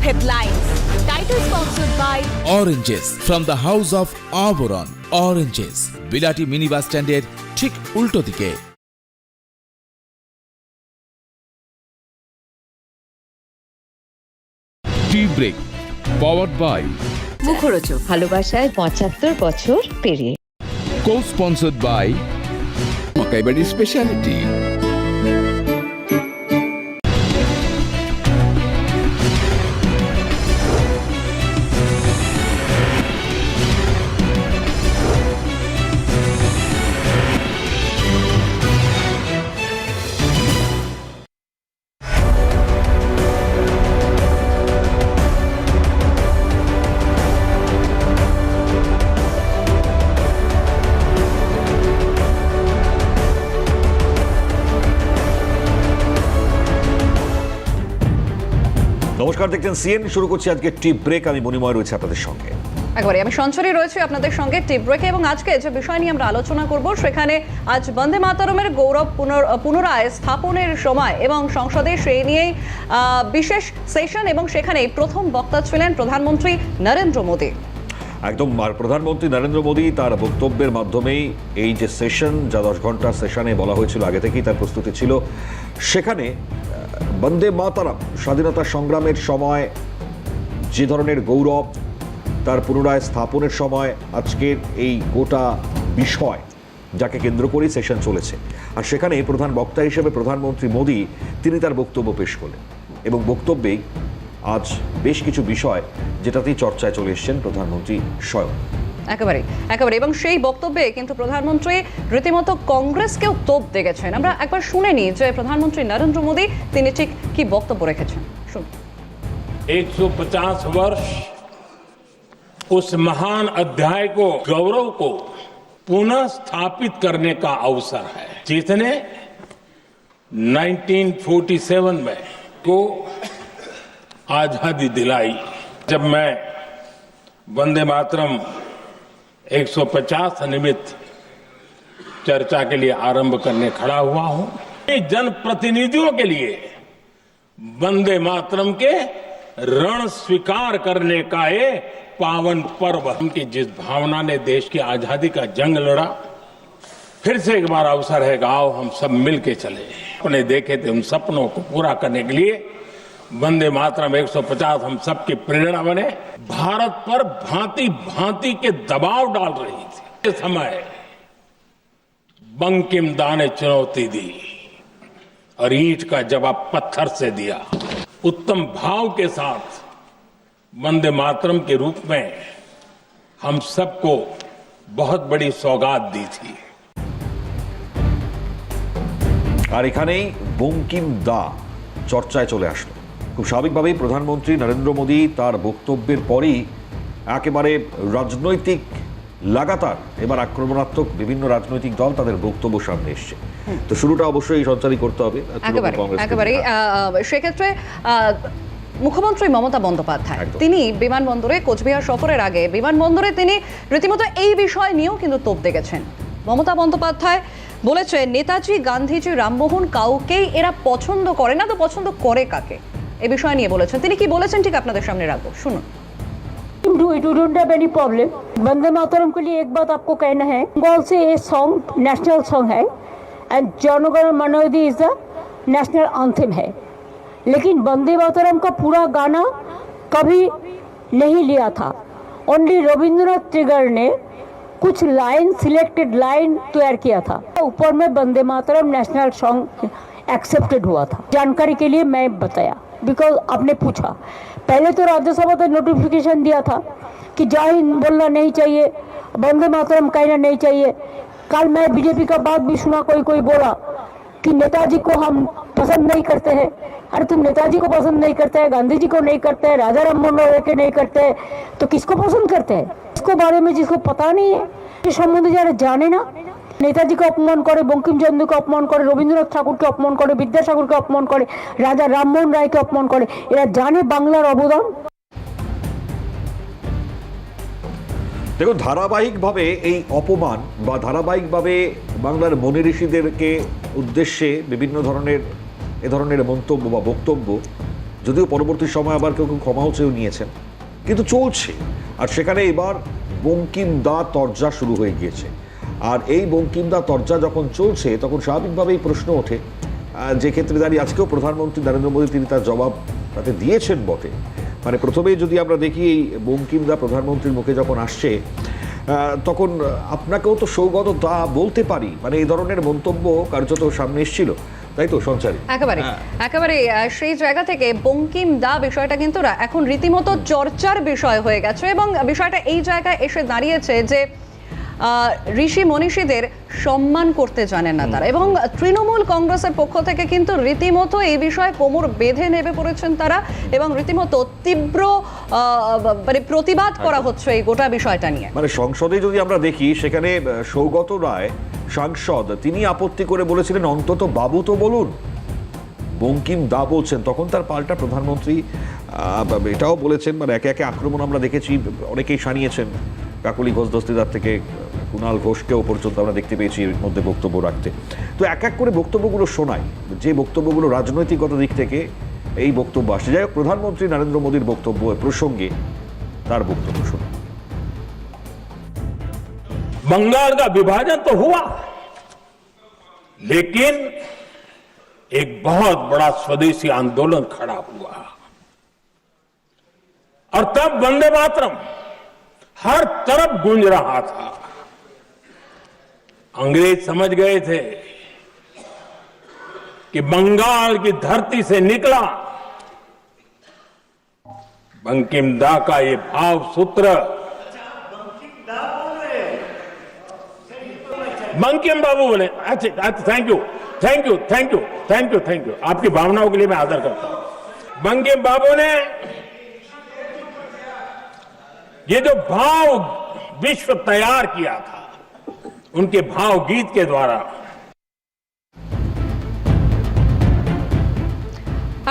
headlines. Title sponsored by Oranges from the House of Auberon. Oranges. বিলাটি mini স্ট্যান্ডের ঠিক উল্টো দিকে টি ব্রেক পাওয়ার্ড বাই মুখরোচক ভালোবাসায় পঁচাত্তর বছর পেরিয়ে co sponsored by Makaibari speciality দেখছেন সিএন শুরু করছি আজকে টিপ ব্রেক। আমি মণিময় রয়েছে আপনাদের সঙ্গে। একবারে আমি সঞ্চরী রয়েছি আপনাদের সঙ্গে টিপ ব্রেকে এবং আজকে যে বিষয় নিয়ে আমরা আলোচনা করব সেখানে আজ বন্দে মাতরমের গৌরব পুনর- পুনরায় স্থাপনের সময় এবং সংসদে সেই নিয়েই বিশেষ সেশন এবং সেখানে প্রথম বক্তা ছিলেন প্রধানমন্ত্রী নরেন্দ্র মোদী। একদম আর প্রধানমন্ত্রী নরেন্দ্র মোদী তার বক্তব্যের মাধ্যমেই এই যে সেশন যা দশ ঘণ্টার সেশনে বলা হয়েছিল আগে থেকেই তার প্রস্তুতি ছিল সেখানে বন্দে মাতারাম, স্বাধীনতা সংগ্রামের সময়, যে ধরনের গৌরব তার পুনরায় স্থাপনের সময় আজকের এই গোটা বিষয় যাকে কেন্দ্র করেই সেশন চলেছে। আর সেখানে প্রধান বক্তা হিসেবে প্রধানমন্ত্রী মোদী, তিনি তার বক্তব্য পেশ করলেন। এবং বক্তব্যেই আজ বেশ কিছু বিষয় যেটাতেই চর্চায় চলে এসছেন প্রধানমন্ত্রী স্বয়ং। একেবারে একেবারে এবং সেই বক্তব্যে কিন্তু প্রধানমন্ত্রী রীতিমতো কংগ্রেসকেও তোপ দেখেছেন আমরা একবার শুনে নিই যে প্রধানমন্ত্রী নরেন্দ্র মোদী তিনি ঠিক কি বক্তব্য রেখেছেন শুনুন 150 वर्ष उस महान अध्याय को गौरव को पुनः स्थापित करने का अवसर है जिसने 1947 में को आजादी दिलाई जब मैं वंदे मातरम 150 निमित्त चर्चा के लिए आरंभ करने खड़ा हुआ हूँ। जनप्रतिनिधियों के लिए वंदे मातरम के रण स्वीकार करने का ये पावन पर्व। की जिस भावना ने देश की आज़ादी का जंग लड़ा, फिर से एक बार अवसर है आओ हम सब मिलके चले। अपने देखे थे उन सपनों को पूरा करने के लिए। वंदे मातरम 150 हम सबकी प्रेरणा बने भारत पर भांति भांति के दबाव डाल रही थी इस समय बंकिम दा ने चुनौती दी और ईंट का जवाब पत्थर से दिया उत्तम भाव के साथ वंदे मातरम के रूप में हम सबको बहुत बड़ी सौगात दी थी আর এখানেই বঙ্কিম দা চর্চায় চলে আসলো খুব স্বাভাবিকভাবেই প্রধানমন্ত্রী নরেন্দ্র মোদী তার বক্তব্যের পরই একেবারে রাজনৈতিক লাগাতার এবার আক্রমণাত্মক বিভিন্ন রাজনৈতিক দল তাদের বক্তব্য সামনে এসছে। তো শুরুটা অবশ্যই সঞ্চারী করতে হবে। একেবারে সেক্ষেত্রে মুখ্যমন্ত্রী মমতা বন্দ্যোপাধ্যায় তিনি বিমানবন্দরে কোচবিহার সফরের আগে বিমানবন্দরে তিনি রীতিমতো এই বিষয় নিয়েও কিন্তু তোপ দেখেছেন। মমতা বন্দ্যোপাধ্যায় বলেছেন নেতাজি গান্ধীজি রামমোহন কাউকেই এরা পছন্দ করে না তো পছন্দ করে কাকে? এ বিষয় নিয়ে বলেছেন তিনি কি বলেছেন ঠিক আপনাদের সামনে রাখবো শুনুন do it don't have any problem Vande Mataram के लिए एक बात आपको कहना है बंगाल से ये सॉन्ग नेशनल सॉन्ग है एंड जनगण मनोदी इज द नेशनल आंथिम है लेकिन वंदे मातरम का पूरा गाना कभी नहीं लिया था ओनली रविंद्रनाथ ट्रिगर ने कुछ लाइन सिलेक्टेड लाइन तैयार किया था ऊपर में Vande Mataram national song accepted हुआ था। जानकारी के लिए मैं बताया। बिकॉज़ आपने पूछा। पहले तो राज्यसभा तो नोटिफिकेशन दिया था कि जय हिंद बोलना नहीं चाहिए बंदे मातरम कहना नहीं चाहिए। कल मैं बीजेपी का बात भी सुना, कोई कोई बोला कि नेताजी को हम पसंद नहीं करते हैं। अरे तुम नेताजी को पसंद नहीं करते हैं गांधी जी को नहीं करते हैं राजा राम मोहन के नहीं करते हैं तो किसको पसंद करते हैं? इसको बारे में जिसको पता नहीं है इस संबंध जरा जाने ना। নেতাজিকে অপমান করে, বঙ্কিমচন্দ্রকে অপমান করে, রবীন্দ্রনাথ ঠাকুরকে অপমান করে, বিদ্যাসাগরকে অপমান করে, রাজা রামমোহন রায়কে অপমান করে। এরা জানে বাংলার অবদান। দেখুন, ধারাবাহিকভাবে এই অপমান বা ধারাবাহিকভাবে বাংলার মনি ঋষিদেরকে উদ্দেশ্যে বিভিন্ন ধরনের, এ ধরনের মন্তব্য বা বক্তব্য, যদিও পরবর্তী সময় আবার কেউ কেউ ক্ষমাও চেয়েও নিয়েছেন, কিন্তু চলছে। আর সেখানে এবার বঙ্কিম দা তরজা শুরু হয়ে গিয়েছে। আর এই বঙ্কিম দা তরজা যখন চলছে তখন স্বাভাবিকভাবেই প্রশ্ন ওঠে। যে ক্ষেত্রে দাঁড়িয়ে আজকেও প্রধানমন্ত্রী নরেন্দ্র মোদী তিনি তার জবাব তাতে দিয়েছেন বটে। মানে প্রথমেই যদি আমরা দেখি এই বঙ্কিম দা প্রধানমন্ত্রীর মুখে যখন আসছে তখন আপনাকেও তো সৌগত দা বলতে পারি। মানে এই ধরনের মন্তব্য কার্যত সামনে এসেছিল। তাই তো সঞ্চারী? একেবারে একেবারে সেই জায়গা থেকে বঙ্কিম দা বিষয়টা কিন্তু এখন রীতিমতো চর্চার বিষয় হয়ে গেছে এবং বিষয়টা এই জায়গায় এসে দাঁড়িয়েছে যে ঋষি মনীষীদের সম্মান করতে জানেন না তারা। এবং তৃণমূল কংগ্রেসের পক্ষ থেকে কিন্তু রীতিমতো এই বিষয়ে কোমর বেঁধে নেমে পড়েছেন তারা এবং রীতিমতো তীব্র মানে প্রতিবাদ করা হচ্ছে এই গোটা বিষয়টা নিয়ে। মানে সংসদে যদি আমরা দেখি সেখানে সৌগত রায় সাংসদ তিনি আপত্তি করে বলেছিলেন অন্তত বাবু তো বলুন। বঙ্কিম দা বলছেন। তখন তার পাল্টা প্রধানমন্ত্রী এটাও বলেছেন মানে একে একে আক্রমণ আমরা দেখেছি অনেকেই সানিয়েছেন কাকলি ঘোষ দস্তিদার থেকে কুণাল ঘোষকেও পর্যন্ত আমরা দেখতে পেয়েছি এর মধ্যে বক্তব্য রাখতে তো এক এক করে বক্তব্যগুলো শোনাই যে বক্তব্যগুলো রাজনৈতিকগত দিক থেকে এই বক্তব্য আসছে যাই হোক প্রধানমন্ত্রী নরেন্দ্র মোদীর বক্তব্য এ প্রসঙ্গে তার বক্তব্য শুনুন बंगाल का विभाजन तो हुआ लेकिन एक बहुत बड़ा स्वदेशी आंदोलन खड़ा हुआ और तब वंदे मातरम हर तरफ गूंज रहा था अंग्रेज़ समझ गए थे कि बंगाल की धरती से निकला। बंकिम दा का ये भाव सूत्र। बंकिम बाबू बोले अच्छा अच्छा thank you thank you thank you thank you thank you आपकी भावनाओं के लिए मैं आदर करता हूँ। बंकिम बाबू ने ये जो भाव विश्व तैयार किया था उनके भाव गीत के द्वारा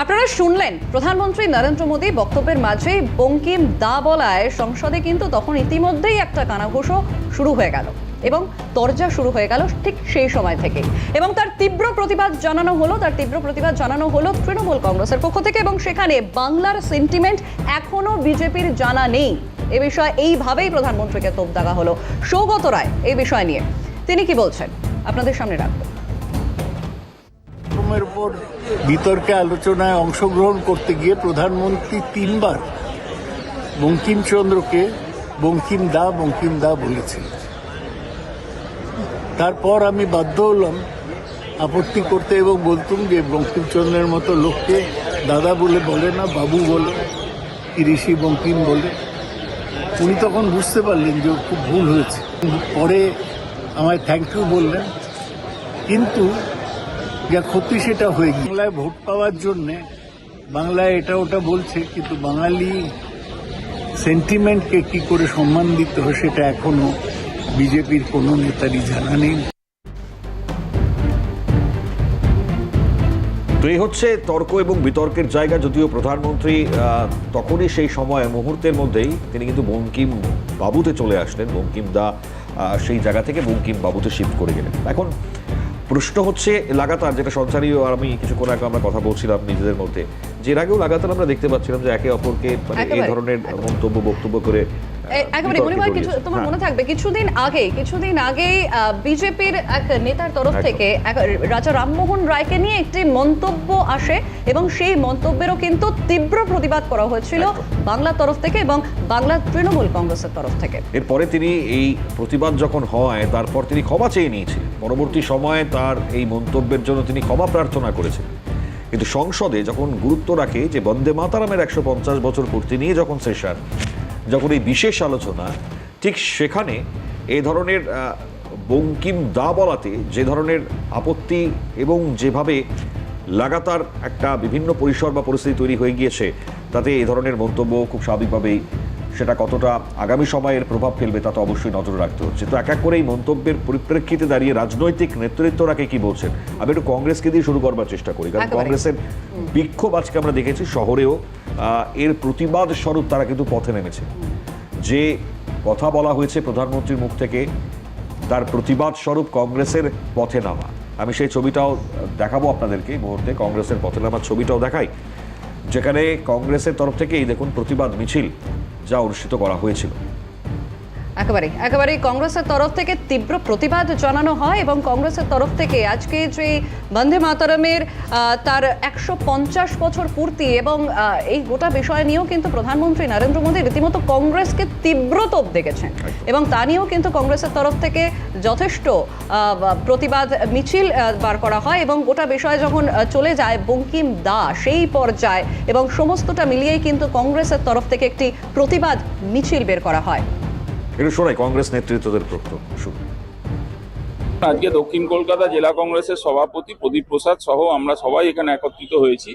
আপনারা শুনলেন প্রধানমন্ত্রী নরেন্দ্র মোদী বক্তব্যের মাঝে বঙ্কিম দা বলায় সংসদে কিন্তু তখন ইতিমধ্যেই একটা কানাঘুষো শুরু হয়ে গেল এবং তরজা শুরু হয়ে গেল ঠিক সেই সময় থেকে এবং তার তীব্র প্রতিবাদ জানানো হলো তার তীব্র প্রতিবাদ জানানো হলো তৃণমূল কংগ্রেসের পক্ষ থেকে এবং সেখানে বাংলার সেন্টিমেন্ট এখনো বিজেপির জানা নেই এ বিষয়ে এইভাবেই প্রধানমন্ত্রীকে তোপ দাগা হলো। সৌগত রায় এই বিষয় নিয়ে তিনি কি বলছেন? আপনাদের সামনে রাখব। উপর বিতর্কে আলোচনায় অংশগ্রহণ করতে গিয়ে প্রধানমন্ত্রী তিনবার বঙ্কিমচন্দ্রকে বঙ্কিম দা বঙ্কিম দা বলেছেন। তারপর আমি বাধ্য হলাম আপত্তি করতে এবং বলতুম যে বঙ্কিমচন্দ্রের মতো লোককে দাদা বলে বলে না, বাবু বলে, ঋষি বঙ্কিম বলে। উনি তখন বুঝতে পারলেন যে খুব ভুল হয়েছে। পরে আমায় থ্যাংক ইউ বললেন। কিন্তু যা ক্ষতি সেটা হয়ে গিয়ে বাংলায় ভোট পাওয়ার জন্যে বাংলায় এটা ওটা বলছে, কিন্তু বাঙালি সেন্টিমেন্টকে কি করে সম্মান দিতে হয় সেটা এখনও বিজেপির কোনো নেতারই জানা নেই। তো এই হচ্ছে তর্ক এবং বিতর্কের জায়গা যদিও প্রধানমন্ত্রী তখনই সেই সময় মুহূর্তের মধ্যেই তিনি কিন্তু বঙ্কিম বাবুতে চলে আসলেন। বঙ্কিম দা সেই জায়গা থেকে বঙ্কিম বাবুতে শিফট করে গেলেন। এখন প্রশ্ন হচ্ছে লাগাতার যেটা সঞ্চারী আর আমি কিছুক্ষণ আগে আমরা কথা বলছিলাম নিজেদের মধ্যে যে আগেও লাগাতার আমরা দেখতে পাচ্ছিলাম যে একে অপরকে মানে এই ধরনের মন্তব্য বক্তব্য করে একেবারে বিতর্কে মনিময় কিছু তোমার হ্যাঁ। মনে থাকবে কিছুদিন আগে কিছুদিন আগে বিজেপির এক নেতার তরফ থেকে রাজা রামমোহন রায়কে নিয়ে একটি মন্তব্য আসে এবং সেই মন্তব্যেরও কিন্তু তীব্র প্রতিবাদ করা হয়েছিল বাংলার তরফ থেকে এবং বাংলা তৃণমূল কংগ্রেসের তরফ থেকে। এরপরে তিনি এই প্রতিবাদ যখন হয় তারপর তিনি ক্ষমা চেয়ে নিয়েছিলেন। পরবর্তী সময়ে তার এই মন্তব্যের জন্য তিনি ক্ষমা প্রার্থনা করেছেন। কিন্তু সংসদে যখন গুরুত্ব রাখে যে বন্দে মাতারামের একশো পঞ্চাশ বছর পূর্তি নিয়ে যখন সেশন যখন এই বিশেষ আলোচনা, ঠিক সেখানে এ ধরনের বঙ্কিম দা বলাতে যে ধরনের আপত্তি এবং যেভাবে লাগাতার একটা বিভিন্ন পরিসর বা পরিস্থিতি তৈরি হয়ে গিয়েছে, তাতে এ ধরনের মন্তব্য খুব স্বাভাবিকভাবেই সেটা কতটা আগামী সময়ের প্রভাব ফেলবে তা তো অবশ্যই নজর রাখতে হচ্ছে। তো এক এক করে এই মন্তব্যের পরিপ্রেক্ষিতে দাঁড়িয়ে রাজনৈতিক নেতৃত্বরাকে কি বলছেন? আমি একটু কংগ্রেসকে দিয়ে শুরু করবার চেষ্টা করি কারণ কংগ্রেসের বিক্ষোভ আজকে আমরা দেখেছি শহরেও এর প্রতিবাদ স্বরূপ তারা কিন্তু পথে নেমেছে। যে কথা বলা হয়েছে প্রধানমন্ত্রীর মুখ থেকে তার প্রতিবাদ স্বরূপ কংগ্রেসের পথে নামা। আমি সেই ছবিটাও দেখাবো আপনাদেরকে এই মুহূর্তে কংগ্রেসের পথে নামার ছবিটাও দেখাই। যেখানে কংগ্রেসের তরফ থেকে এই দেখুন প্রতিবাদ মিছিল। যা অনুষ্ঠিত করা হয়েছিল। একেবারেই একেবারেই কংগ্রেসের তরফ থেকে তীব্র প্রতিবাদ জানানো হয় এবং কংগ্রেসের তরফ থেকে আজকে যে বন্দে মাতারামের তার একশো পঞ্চাশ বছর পূর্তি এবং এই গোটা বিষয় নিয়েও কিন্তু প্রধানমন্ত্রী নরেন্দ্র মোদী রীতিমতো কংগ্রেসকে তীব্র তোপ দেখেছেন এবং তা নিয়েও কিন্তু কংগ্রেসের তরফ থেকে যথেষ্ট প্রতিবাদ মিছিল বার করা হয় এবং গোটা বিষয় যখন চলে যায় বঙ্কিম দা সেই পর্যায়ে এবং সমস্তটা মিলিয়েই কিন্তু কংগ্রেসের তরফ থেকে একটি প্রতিবাদ মিছিল বের করা হয়। একটু শোনাই কংগ্রেস নেতৃত্বদের শুনুন। আজকে দক্ষিণ কলকাতা জেলা কংগ্রেসের সভাপতি প্রদীপ প্রসাদ সহ আমরা সবাই এখানে একত্রিত হয়েছি।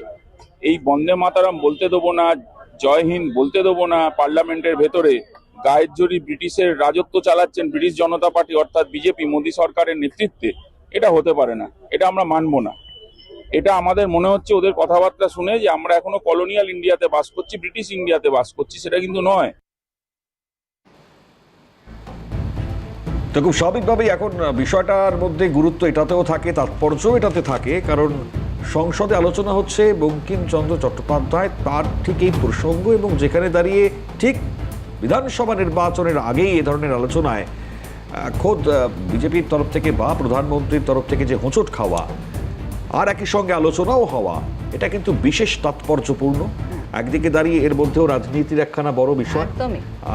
এই বন্দে মাতারাম বলতে দেবো না, জয় হিন্দ বলতে দেবো না, পার্লামেন্টের ভেতরে গায়ের জোরে ব্রিটিশের রাজত্ব চালাচ্ছেন ব্রিটিশ জনতা পার্টি অর্থাৎ বিজেপি, মোদী সরকারের নেতৃত্বে, এটা হতে পারে না, এটা আমরা মানবো না। এটা আমাদের মনে হচ্ছে ওদের কথাবার্তা শুনে যে আমরা এখনও কলোনিয়াল ইন্ডিয়াতে বাস করছি, ব্রিটিশ ইন্ডিয়াতে বাস করছি, সেটা কিন্তু নয়। তো খুব স্বাভাবিকভাবেই এখন বিষয়টার মধ্যে গুরুত্ব এটাতেও থাকে তাৎপর্যও এটাতে থাকে, কারণ সংসদে আলোচনা হচ্ছে বঙ্কিমচন্দ্র চট্টোপাধ্যায় তার ঠিক এই প্রসঙ্গ এবং যেখানে দাঁড়িয়ে ঠিক বিধানসভা নির্বাচনের আগেই এ ধরনের আলোচনায় খোদ বিজেপির তরফ থেকে বা প্রধানমন্ত্রীর তরফ থেকে যে হোঁচট খাওয়া আর একই সঙ্গে আলোচনাও হওয়া, এটা কিন্তু বিশেষ তাৎপর্যপূর্ণ। একদিকে দাঁড়িয়ে এর মধ্যেও রাজনীতির একখানা বড় বিষয়।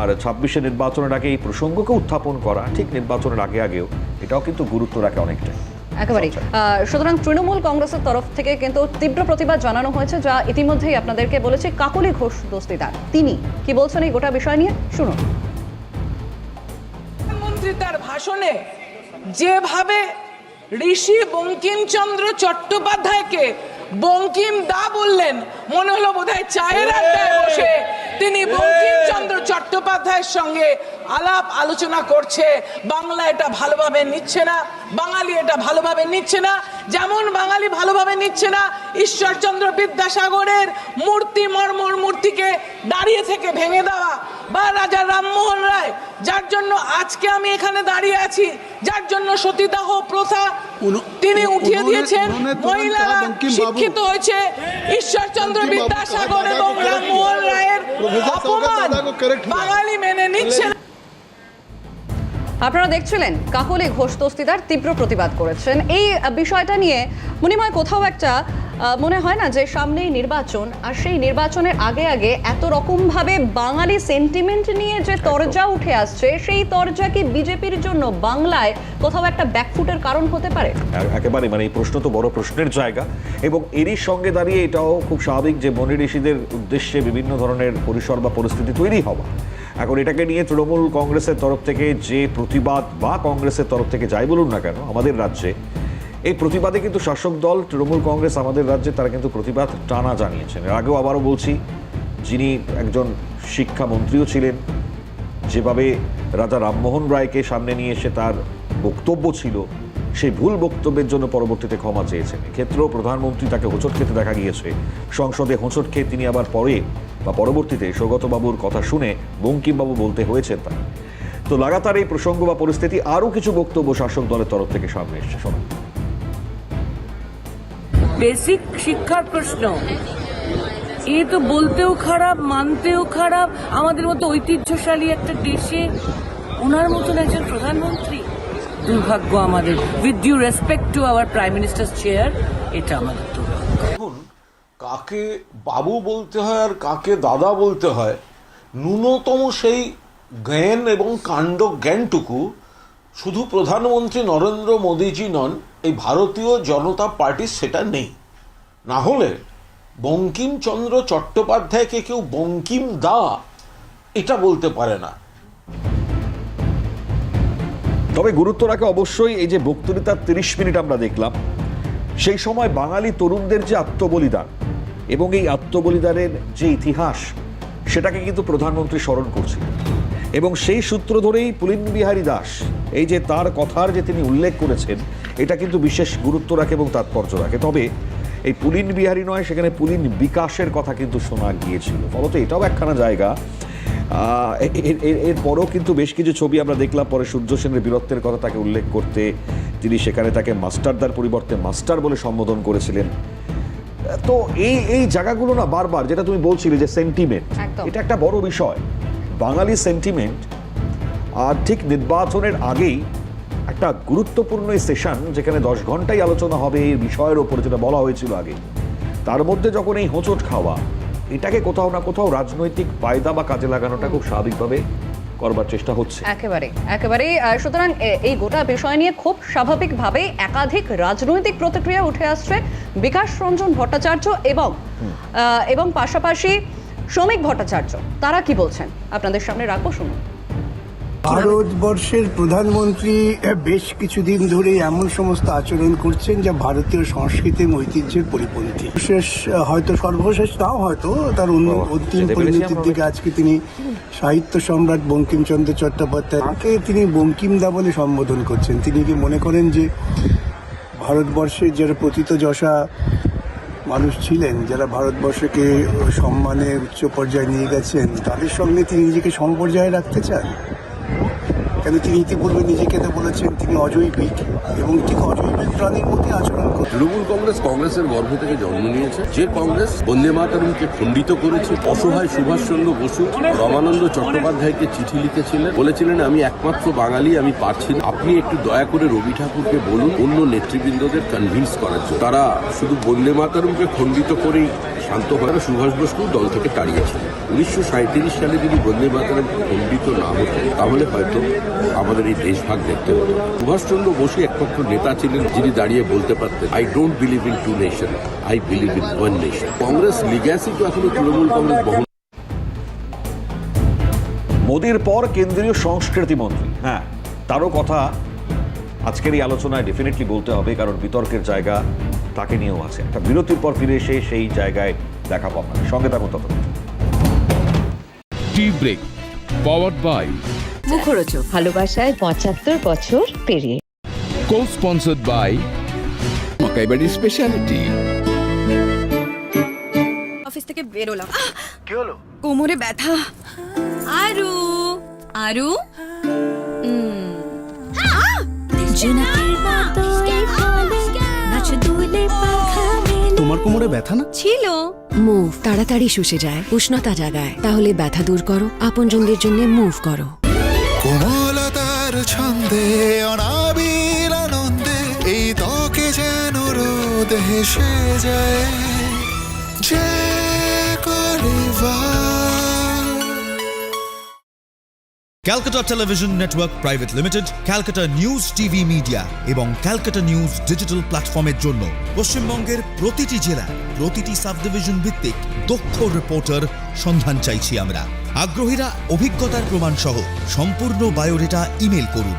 আর ছাব্বিশে নির্বাচনের আগে এই প্রসঙ্গকে উত্থাপন করা ঠিক নির্বাচনের আগে আগেও এটাও কিন্তু গুরুত্ব রাখে অনেকটাই। একেবারেই। সুতরাং তৃণমূল কংগ্রেসের তরফ থেকে কিন্তু তীব্র প্রতিবাদ জানানো হয়েছে যা ইতিমধ্যেই আপনাদেরকে বলেছে কাকলি ঘোষ দস্তিদার। তিনি কি বলছেন এই গোটা বিষয় নিয়ে? শুনুন। প্রধানমন্ত্রী তার ভাষণে যেভাবে ঋষি বঙ্কিমচন্দ্র চট্টোপাধ্যায়কে বঙ্কিম দা বললেন, মনে হলো বোধহয় চায়ের আড্ডায় বসে। তিনি বঙ্কিমচন্দ্র চট্টোপাধ্যায়ের সঙ্গে আলাপ আলোচনা করছে। বাংলা এটা ভালোভাবে নিচ্ছে না, বাঙালি এটা ভালোভাবে নিচ্ছে না। যেমন বাঙালি ভালোভাবে নিচ্ছে না, ঈশ্বরচন্দ্র বিদ্যাসাগরের মূর্তি মর্মর মূর্তিকে দাঁড়িয়ে থেকে ভেঙে দেওয়া। বা রাজা রামমোহন রায় যার জন্য আজকে আমি এখানে দাঁড়িয়ে আছি যার জন্য সতীদাহ প্রথা তিনি উঠিয়ে দিয়েছেন মহিলারা শিক্ষিত হয়েছে ঈশ্বরচন্দ্র বিদ্যাসাগর এবং রামমোহন রায়ের অপমান বাঙালি মেনে নিচ্ছে আপনারা দেখছিলেন কাকলি ঘোষ দস্তিদার তীব্র প্রতিবাদ করেছেন। এই বিষয়টা নিয়ে মনিময় কোথাও একটা মনে হয় না যে সামনেই নির্বাচন আর সেই নির্বাচনের আগে আগে এত রকম ভাবে বাঙালি সেন্টিমেন্ট নিয়ে যে তরজা উঠে আসছে সেই তরজা কি বিজেপির জন্য বাংলায় কোথাও একটা ব্যাকফুটের কারণ হতে পারে? একেবারে মানে এই প্রশ্ন তো বড় প্রশ্নের জায়গা। এবং এরই সঙ্গে দাঁড়িয়ে এটাও খুব স্বাভাবিক যে মনি ঋষিদের উদ্দেশ্যে বিভিন্ন ধরনের পরিসর বা পরিস্থিতি তৈরি হওয়া। এখন এটাকে নিয়ে তৃণমূল কংগ্রেসের তরফ থেকে যে প্রতিবাদ বা কংগ্রেসের তরফ থেকে যাই বলুন না কেন আমাদের রাজ্যে এই প্রতিবাদে কিন্তু শাসক দল, তৃণমূল কংগ্রেস, আমাদের রাজ্যে তারা কিন্তু প্রতিবাদ টানা জানিয়েছেন। এর আগেও আবারও বলছি, যিনি একজন শিক্ষামন্ত্রীও ছিলেন, যেভাবে রাজা রামমোহন রায়কে সামনে নিয়ে এসে তার বক্তব্য ছিল, সেই ভুল বক্তব্যের জন্য পরবর্তীতে ক্ষমা চেয়েছেন। এক্ষেত্রেও প্রধানমন্ত্রী তাকে হোঁচট খেতে দেখা গিয়েছে। সংসদে হোঁচট খেয়ে তিনি আবার পরে বা পরবর্তীতে সৌগতবাবুর কথা শুনে বঙ্কিমবাবু বলতে হয়েছে তার। তো লাগাতার এই প্রসঙ্গ বা পরিস্থিতি আরও কিছু বক্তব্য শাসক দলের তরফ থেকে সামনে এসছে। শোনা বেসিক শিক্ষার প্রশ্ন। এ তো বলতেও খারাপ, মানতেও খারাপ, আমাদের মতো ঐতিহ্যশালী একটা দেশে ওনার মতন একজন প্রধানমন্ত্রী? দুর্ভাগ্য আমাদের। With due respect to our prime minister chair এটা আমাদের দুর্ভাগ্য। দেখুন, কাকে বাবু বলতে হয় আর কাকে দাদা বলতে হয়, ন্যূনতম সেই জ্ঞান এবং কাণ্ড জ্ঞানটুকু শুধু প্রধানমন্ত্রী নরেন্দ্র মোদীজি নন এই ভারতীয় জনতা পার্টির সেটা নেই। না হলে বঙ্কিমচন্দ্র চট্টোপাধ্যায়কে কেউ বঙ্কিম দা এটা বলতে পারে না। তবে গুরুত্ব রাখে অবশ্যই এই যে বক্তৃতার তিরিশ মিনিট আমরা দেখলাম। সেই সময় বাঙালি তরুণদের যে আত্মবলিদান এবং এই আত্মবলিদানের যে ইতিহাস, সেটাকে কিন্তু প্রধানমন্ত্রী স্মরণ করছিলেন। এবং সেই সূত্র ধরেই পুলিন বিহারী দাস এই যে তার কথার যে তিনি উল্লেখ করেছেন এটা কিন্তু বিশেষ গুরুত্ব রাখে এবং তাৎপর্য রাখে। তবে এই পুলিন বিহারী নয় সেখানে পুলিন বিকাশের কথা কিন্তু শোনা গিয়েছিল। ফলত এটাও একখানা জায়গা। এর- এরপরও কিন্তু বেশ কিছু ছবি আমরা দেখলাম। পরে সূর্য সেনের বীরত্বের কথা তাকে উল্লেখ করতে তিনি সেখানে তাকে মাস্টারদার পরিবর্তে মাস্টার বলে সম্বোধন করেছিলেন। তো এই এই জায়গাগুলো না বারবার যেটা তুমি বলছিলে যে সেন্টিমেন্ট এটা একটা বড় বিষয়। বাঙালি সেন্টিমেন্ট আর ঠিক নির্বাচনের আগেই একটা গুরুত্বপূর্ণ সেশন যেখানে দশ ঘন্টাই আলোচনা হবে এই বিষয়ের ওপরে যেটা বলা হয়েছিল আগে। তার মধ্যে যখন এই হোঁচট খাওয়া এটাকে কোথাও না কোথাও রাজনৈতিক ফায়দা বা কাজে লাগানোটা খুব স্বাভাবিকভাবে করবার চেষ্টা হচ্ছে। একেবারে একেবারে সুতরাং এই গোটা বিষয় নিয়ে খুব স্বাভাবিকভাবেই একাধিক রাজনৈতিক প্রতিক্রিয়া উঠে আসছে বিকাশ রঞ্জন ভট্টাচার্য এবং এবং পাশাপাশি শ্রমিক ভট্টাচার্য তারা কি বলছেন? আপনাদের সামনে রাখব শুনুন। ভারতবর্ষের প্রধানমন্ত্রী বেশ কিছুদিন ধরে এমন সমস্ত আচরণ করছেন যা ভারতীয় সংস্কৃতি এবং ঐতিহ্যের পরিপন্থী। শেষ হয়তো সর্বশেষ নাও হয়তো তার অন্তিম পরিণতির দিকে আজকে তিনি সাহিত্য সম্রাট বঙ্কিমচন্দ্র চট্টোপাধ্যায় তাকে তিনি বঙ্কিমদা বলে সম্বোধন করছেন। তিনি কি মনে করেন যে ভারতবর্ষের যারা পতিত যশা মানুষ ছিলেন, যারা ভারতবর্ষকে সম্মানের উচ্চ পর্যায়ে নিয়ে গেছেন, তাদের সঙ্গে তিনি নিজেকে সমপর্যায়ে রাখতে চান? কেন তিনি ইতিপূর্বে নিজেকে তো বলেছেন তিনি অজৈবিক এবং ঠিক অজৈবিক প্রাণীর মধ্যে আচরণ করেন তৃণমূল কংগ্রেস কংগ্রেসের গর্ভ থেকে জন্ম নিয়েছে। যে কংগ্রেস বন্দে মাতারমকে খণ্ডিত করেছে, অসহায় সুভাষচন্দ্র বসু, রমানন্দ চট্টোপাধ্যায়কে চিঠি লিখেছিলেন, বলেছিলেন, আমি একমাত্র বাঙালি, আমি পারছি না। আপনি একটু দয়া করে রবি ঠাকুরকে বলুন, অন্য নেতৃবৃন্দদের কনভিন্স করার জন্য। তারা শুধু বন্দে মাতারমকে খণ্ডিত করেই শান্ত সুভাষ বসু দল থেকে তাড়িয়েছিলেন উনিশশো সাঁত্রিশ সালে যদি বন্দে মাতারম খণ্ডিত না হতো, তাহলে হয়তো আমাদের এই দেশভাগ দেখতে হতো। সুভাষচন্দ্র বসু একমাত্র নেতা ছিলেন যিনি দাঁড়িয়ে বলতে পারতেন I don't believe in two nation I believe in one nation Congress legacy তো এখনও তৃণমূল কংগ্রেস বহন মোদির পর কেন্দ্রীয় সংস্কৃতি মন্ত্রী। হ্যাঁ তারও কথা আজকের এই আলোচনায় ডেফিনেটলি বলতে হবে, কারণ বিতর্কের জায়গা তাকে নিয়েও আছে। একটা বিরতির পর ফিরে এসে সেই জায়গায় দেখা পাবো সঙ্গে থাকুন তত টি ব্রেক পাওয়ার্ড বাই মুখরোচক ভালোবাসায় পঁচাত্তর বছর পেরিয়ে। Co sponsored by speciality office থেকে বেরোলাম। কি হলো? কোমরে ব্যথা। আরু। আরু? তোমার কোমরে ব্যথা না? ছিল। মুভ তাড়াতাড়ি শুষে যায় উষ্ণতা জাগায়। তাহলে ব্যথা দূর করো আপনজনদের জন্য মুভ করো। কোমলতার ছন্দে অনাবিল আনন্দে এই ত্বকে যেন রোদ হেসে যায়। যে Calcutta television network private limited Calcutta news TV media এবং ক্যালকাটা নিউজ ডিজিটাল প্ল্যাটফর্মের জন্য পশ্চিমবঙ্গের প্রতিটি জেলায় প্রতিটি সাব ডিভিশন ভিত্তিক দক্ষ রিপোর্টার সন্ধান চাইছি আমরা। আগ্রহীরা অভিজ্ঞতার প্রমাণ সহ সম্পূর্ণ বায়োডেটা ইমেল করুন।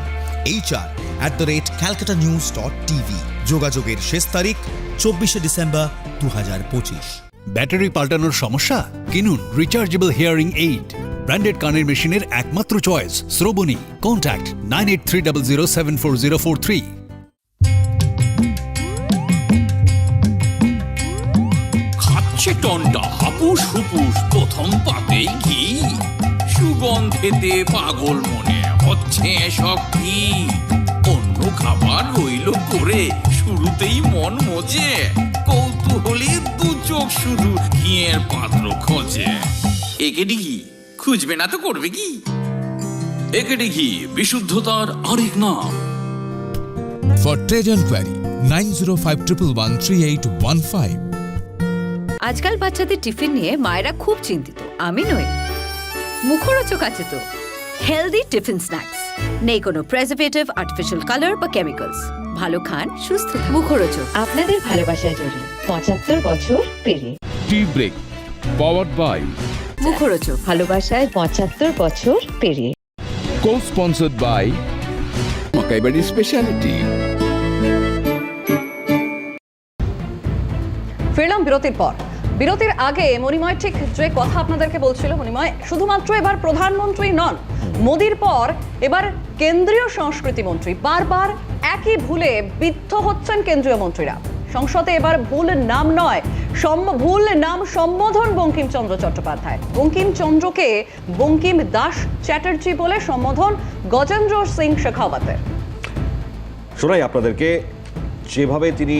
HR at the rate Calcutta news dot TV যোগাযোগের শেষ তারিখ চব্বিশে ডিসেম্বর দু হাজার পঁচিশ। ব্যাটারি পাল্টানোর সমস্যা? কিনুন রিচার্জেবল হিয়ারিং এইড ব্র্যান্ডেড কানের মেশিনের একমাত্র choice Shrabani. Contact nine eight three double zero seven four zero four three খাচ্ছে টনটা হাপুস হুপুস, প্রথম সুগন্ধেতে পাগল মনে হচ্ছে কি অন্য খাবার রইল করে, শুরুতেই মন মজে। কৌতূহলী দু চোখ শুধু ঘিয়ের পাত্র খোঁজে। একেটি ঘি খুঁজবে না তো করবে কি? একেটি ঘি বিশুদ্ধতার আরেক নাম। For trade and query nine zero five triple one three eight one five আজকাল বাচ্চাদের টিফিন নিয়ে মায়েরা খুব চিন্তিত আমি নই। মুখরোচক আছে তো। হেলদি টিফিন স্ন্যাক্স নেই কোনো প্রেজারভেটিভ আর্টিফিশিয়াল কালার বা কেমিক্যালস ভালো খান সুস্থ থাকুন। মুখরোচক। আপনাদের ভালোবাসায় জড়িয়ে পঁচাত্তর বছর পেরিয়ে। টি ব্রেক পাওয়ার্ড বাই মুখরোচক ভালোবাসায় পঁচাত্তর বছর পেরিয়ে। কো স্পন্সার্ড বাই স্পেশালিটি ফিরলাম বিরতির পর। বিরতির আগে মণিময় ঠিক যে কথা আপনাদেরকে বলছিল মণিময় শুধুমাত্র এবার প্রধানমন্ত্রী নন মোদির পর এবার কেন্দ্রীয় সংস্কৃতি মন্ত্রী। বারবার একই ভুলে বিদ্ধ হচ্ছেন কেন্দ্রীয় মন্ত্রীরা। সংসদে এবার ভুল নাম নয় সম- ভুল নাম সম্বোধন বঙ্কিমচন্দ্র চট্টোপাধ্যায় বঙ্কিমচন্দ্রকে বঙ্কিম দাস চ্যাটার্জি বলে সম্বোধন গজেন্দ্র সিং শেখাওয়াতের শোনাই আপনাদেরকে যেভাবে তিনি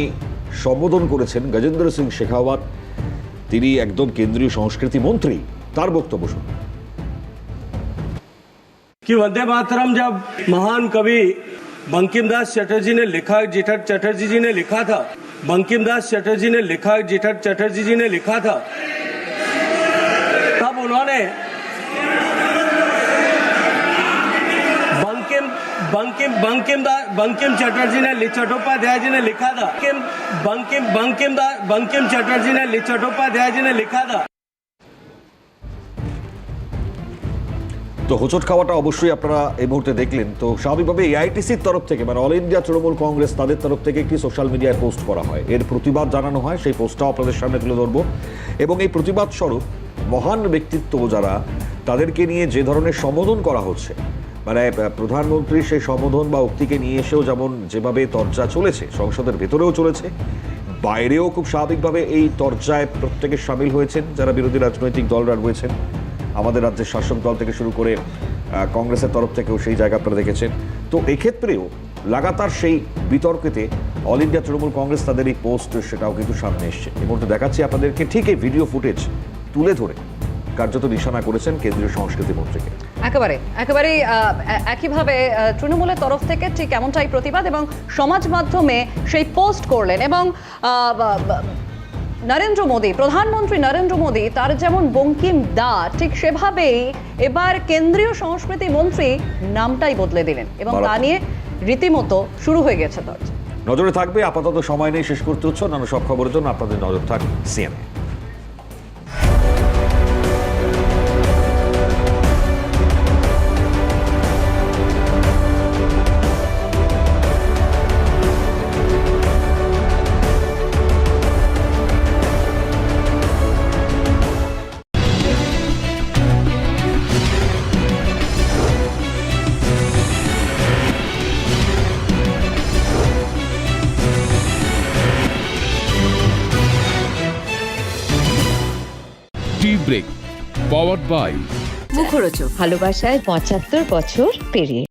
সম্বোধন করেছেন গজেন্দ্র সিং শেখাওয়াত তিনি একদম কেন্দ্রীয় সংস্কৃতি মন্ত্রী তার বক্তব্য শুনুন कि वंदे मातरम जब महान कवि बंकिम दास चटर्जी ने लिखा जेठा चटर्जी जी ने लिखा था बंकिम दास चटर्जी ने लिखा जेठा चटर्जी जी ने लिखा था। तब उन्होंने बंकिम बंकिम बंकिम दास बंकिम चटर्जी ने चट्टोपाध्याय जी ने लिखा था। बंकिम बंकिम बंकिम बंकिम चटर्जी ने चट्टोपाध्याय जी ने लिखा था। তো হোঁচট খাওয়াটা অবশ্যই আপনারা এই মুহূর্তে দেখলেন। তো স্বাভাবিকভাবে এআইটিসির তরফ থেকে মানে অল ইন্ডিয়া তৃণমূল কংগ্রেস তাদের তরফ থেকে একটি সোশ্যাল মিডিয়ায় পোস্ট করা হয়। এর প্রতিবাদ জানানো হয়, সেই পোস্টটাও আপনাদের সামনে তুলে ধরবো। এবং এই প্রতিবাদ স্বরূপ মহান ব্যক্তিত্ব যারা, তাদেরকে নিয়ে যে ধরনের সম্বোধন করা হচ্ছে মানে প্রধানমন্ত্রীর সেই সম্বোধন বা উক্তিকে নিয়ে এসেও যেমন যেভাবে তর্জা চলেছে, সংসদের ভেতরেও চলেছে, বাইরেও খুব স্বাভাবিকভাবে এই তর্জায় প্রত্যেকে সামিল হয়েছেন, যারা বিরোধী রাজনৈতিক দলরা রয়েছেন। আমাদের রাজ্যের শাসক দল থেকে শুরু করে কংগ্রেসের তরফ থেকেও সেই জায়গা আপনারা দেখেছেন। তো এক্ষেত্রেও লাগাতার সেই বিতর্কেতে অল ইন্ডিয়া তৃণমূল কংগ্রেস তাদের এই পোস্ট, সেটাও কিন্তু সামনে এসছে। এই মুহূর্তে দেখাচ্ছি আপনাদেরকে ঠিক এই ভিডিও ফুটেজ তুলে ধরে কার্যত নিশানা করেছেন কেন্দ্রীয় সংস্কৃতি মন্ত্রীকে। একেবারে একেবারেই একইভাবে তৃণমূলের তরফ থেকে ঠিক এমনটাই প্রতিবাদ এবং সমাজ মাধ্যমে সেই পোস্ট করলেন এবং নরেন্দ্র মোদী প্রধানমন্ত্রী নরেন্দ্র মোদী তার যেমন বঙ্কিম দা ঠিক সেভাবেই এবার কেন্দ্রীয় সংস্কৃতি মন্ত্রী নামটাই বদলে দিলেন এবং তা নিয়ে রীতিমতো শুরু হয়ে গেছে দরজা। নজরে থাকবে আপাতত সময় নেই শেষ করতে হচ্ছে অন্যান্য সব খবরের জন্য। আপনাদের নজর থাকবে সিএনএ পাওয়ার্ড বাই। মুখরোচক ভালোবাসায় পঁচাত্তর বছর পেরিয়ে।